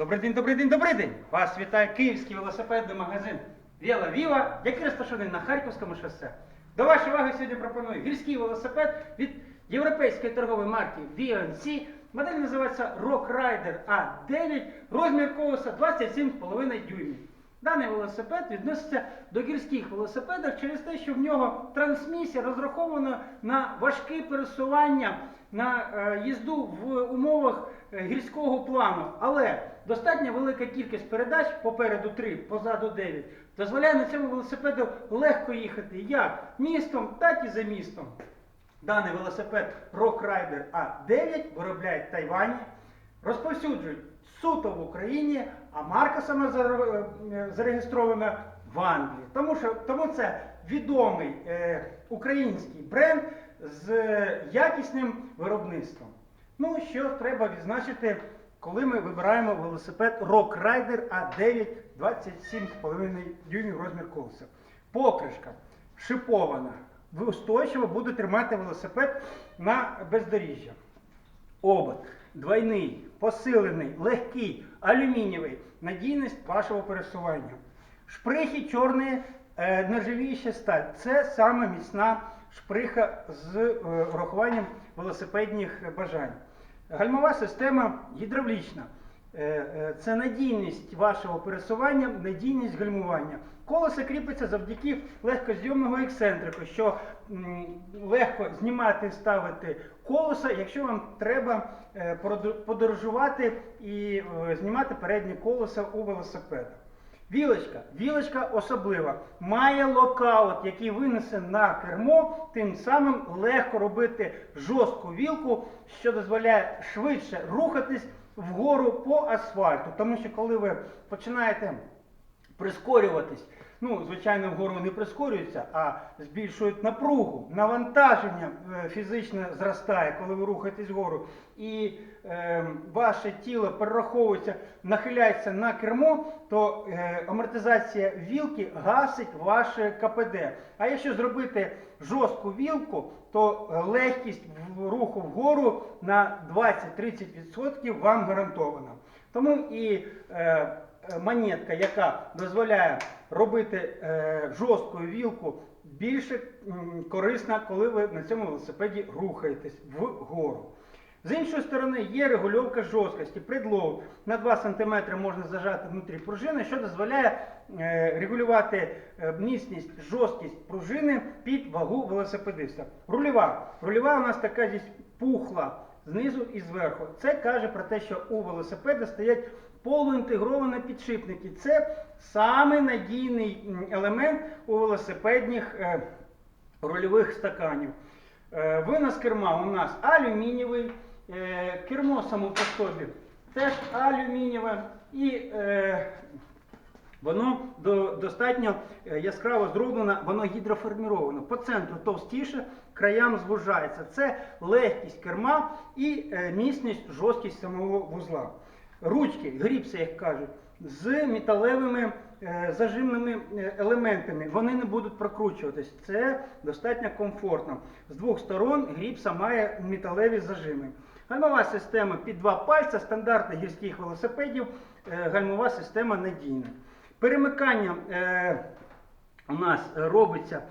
Добрий день, добрий день, добрий день! Вас вітає київський велосипедний магазин Віла Віва, який розташований на Харківському шосе. До вашої уваги сьогодні пропоную гірський велосипед від європейської торгової марки VNC. Модель називається Rock Rider A9, розмір колеса 27,5 дюймів. Даний велосипед відноситься до гірських велосипедів через те, що в нього трансмісія розрахована на важке пересування, на е, їзду в умовах е, гірського плану. Але достатньо велика кількість передач, попереду 3, позаду 9, дозволяє на цьому велосипеду легко їхати як містом, так і за містом. Даний велосипед Rock Rider A9 виробляють Тайвані, розповсюджують суто в Україні, а марка саме заре- е, зареєстрована в Англії. Тому, що, тому це відомий е, український бренд з е, якісним виробництвом. Ну, що треба відзначити, коли ми вибираємо велосипед Rock Rider A9 27,5 дюймів розмір колеса. Покришка шипована, устойчиво буде тримати велосипед на бездоріжжя. Обод двойний, посилений, легкий, алюмінієвий, надійність вашого пересування. Шприхи чорні, е, нержавіюча сталь. Це саме міцна шприха з е, урахуванням велосипедних бажань. Гальмова система гідравлічна. Е, е, Це надійність вашого пересування, надійність гальмування. Колесо кріпиться завдяки легкозйомного ексцентрику, що легко знімати і ставити колеса, якщо вам треба е, подорожувати і знімати переднє колесо у велосипеда. Вілочка, вілочка особлива, має локаут, який винесе на кермо, тим самим легко робити жорстку вілку, що дозволяє швидше рухатись вгору по асфальту. Тому що коли ви починаєте прискорюватись, ну, звичайно, вгору не прискорюються, а збільшують напругу, навантаження е, фізичне зростає, коли ви рухаєтесь вгору, і е, ваше тіло перераховується, нахиляється на кермо, то е, амортизація вілки гасить ваше КПД. А якщо зробити жорстку вілку, то е, легкість руху вгору на 20-30% вам гарантована. Тому і е, монетка, яка дозволяє робити е, жорстку вілку, більше корисна, коли ви на цьому велосипеді рухаєтесь вгору. З іншої сторони, є регульовка жорсткості, предлог. На 2 см можна зажати внутрі пружини, що дозволяє е, регулювати е, міцність, жорсткість пружини під вагу велосипедиста. Рульова. Рульова у нас така здесь пухла знизу і зверху. Це каже про те, що у велосипеда стоять полуінтегровані підшипники. Це самий надійний елемент у велосипедних е, рульових стаканів. Е, Винос керма у нас алюмінієвий, е, кермо само по собі теж алюмінієве і воно до, достатньо яскраво зроблено, воно гідроформіровано. По центру товстіше, краям звужається. Це легкість керма і міцність, жорсткість самого вузла. Ручки, гріпси, як кажуть, з металевими е, зажимними е, елементами. Вони не будуть прокручуватись. Це достатньо комфортно. З двох сторон гріпса має металеві зажими. Гальмова система під два пальця, стандартна гірських велосипедів, е, гальмова система надійна. Перемикання у нас робиться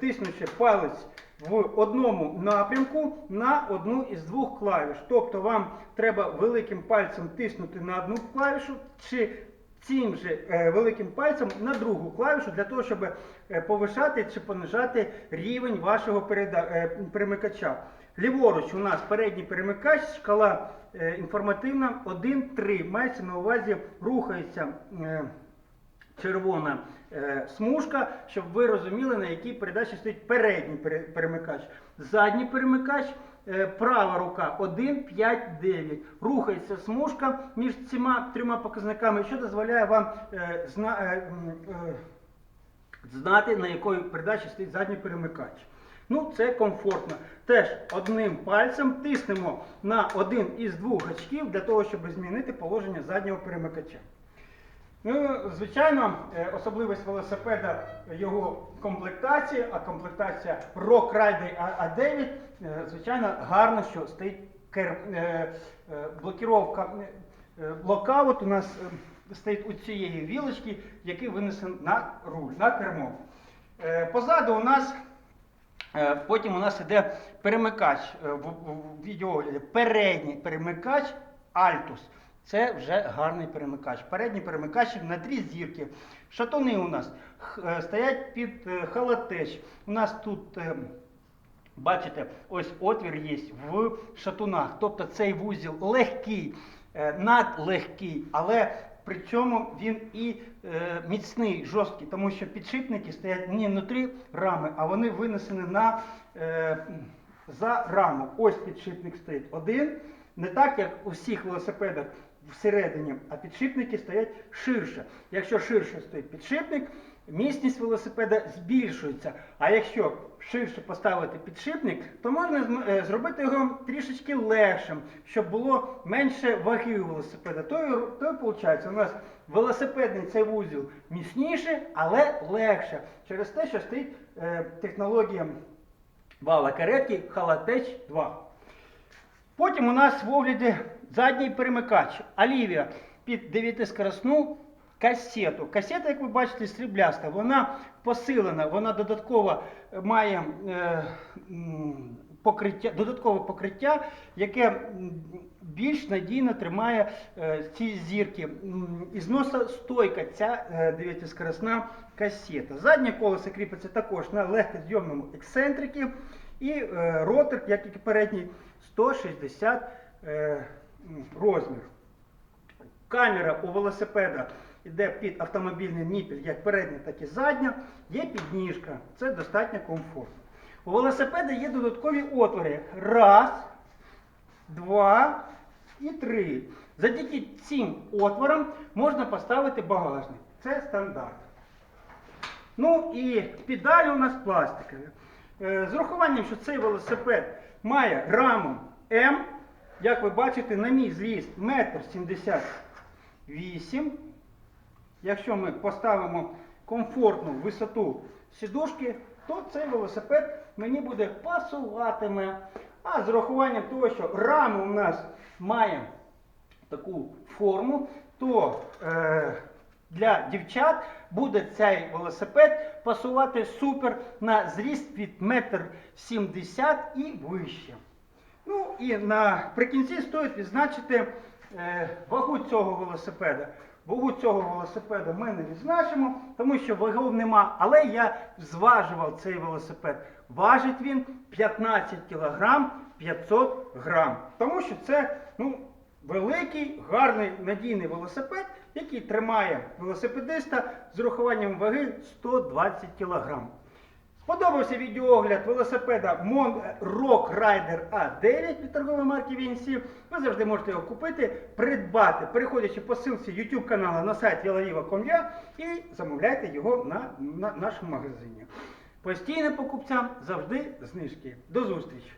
тиснучи палець в одному напрямку на одну із двох клавіш. Тобто вам треба великим пальцем тиснути на одну клавішу чи цим же е, великим пальцем на другу клавішу для того, щоб е, повишати чи понижати рівень вашого е, перемикача. Ліворуч у нас передній перемикач, шкала інформативна 1-3. Мається на увазі рухається. Червона е, смужка, щоб ви розуміли, на якій передачі стоїть передній перемикач. Задній перемикач, е, права рука 1, 5, 9. Рухається смужка між цими трьома показниками, що дозволяє вам е, зна, е, е, знати, на якої передачі стоїть задній перемикач. Ну, це комфортно. Теж одним пальцем тиснемо на один із двох гачків для того, щоб змінити положення заднього перемикача. Ну, звичайно, е, особливість велосипеда його комплектації, а комплектація Rock Rider A- A9, е, звичайно, гарно, що стоїть кер, е, блокіровка, Е, у нас стоїть у цієї вілочки, який винесений на руль, на кермо. Позаду у нас Потім у нас іде перемикач в відеоогляді. Передній перемикач Altus. Це вже гарний перемикач. Передній перемикач на три зірки. Шатуни у нас е, стоять під е, халатеч. У нас тут, е, бачите, ось отвір є в шатунах. Тобто цей вузіл легкий, надлегкий, але при цьому він і міцний, жорсткий, тому що підшипники стоять не внутрі рами, а вони винесені на, за раму. Ось підшипник стоїть один. Не так, як у всіх велосипедах всередині, а підшипники стоять ширше. Якщо ширше стоїть підшипник, міцність велосипеда збільшується. А якщо ширше поставити підшипник, то можна е, зробити його трішечки легшим, щоб було менше ваги у велосипеда. То, то виходить, у нас велосипедний цей вузол міцніше, але легше. Через те, що стоїть е, технологія вала каретки Халатеч 2. Потім у нас в огляді задній перемикач Олівія під 9-скоросну касету. Касета, як ви бачите, срібляста, вона посилена, вона додатково має е, покриття, додаткове покриття, яке більш надійно тримає е, ці зірки. М, Ізносостойка ця е, 9-скоросна касета. Заднє колесо кріпиться також на легкозйомному ексцентрикі. І е, ротор, як і передній, 160 е, розмір. Камера у велосипеда йде під автомобільний ніпіль, як передня, так і задня. Є підніжка. Це достатньо комфортно. У велосипеда є додаткові отвори. Раз, два і три. Завдяки цим отворам можна поставити багажник. Це стандарт. Ну і педалі у нас пластикові. Е, З урахуванням, що цей велосипед має раму М, як ви бачите, на мій зріст 1,78 м. Якщо ми поставимо комфортну висоту сідушки, то цей велосипед мені буде пасуватиме. А з урахуванням того, що рама у нас має таку форму, то е, для дівчат буде цей велосипед пасувати супер на зріст від 1,70 м і вище. Ну і наприкінці стоїть відзначити е, вагу цього велосипеда. Вагу цього велосипеда ми не відзначимо, тому що вагов нема. Але я зважував цей велосипед. Важить він 15 кг 500 грам. Тому що це ну, великий, гарний, надійний велосипед, який тримає велосипедиста з урахуванням ваги 120 кг. Сподобався відеоогляд велосипеда Rock Rider A9 від торгової марки VNC. Ви завжди можете його купити, придбати, переходячи по ссылці YouTube каналу на сайт velaiva.com.ua і замовляйте його на, на нашому магазині. Постійним покупцям завжди знижки. До зустрічі!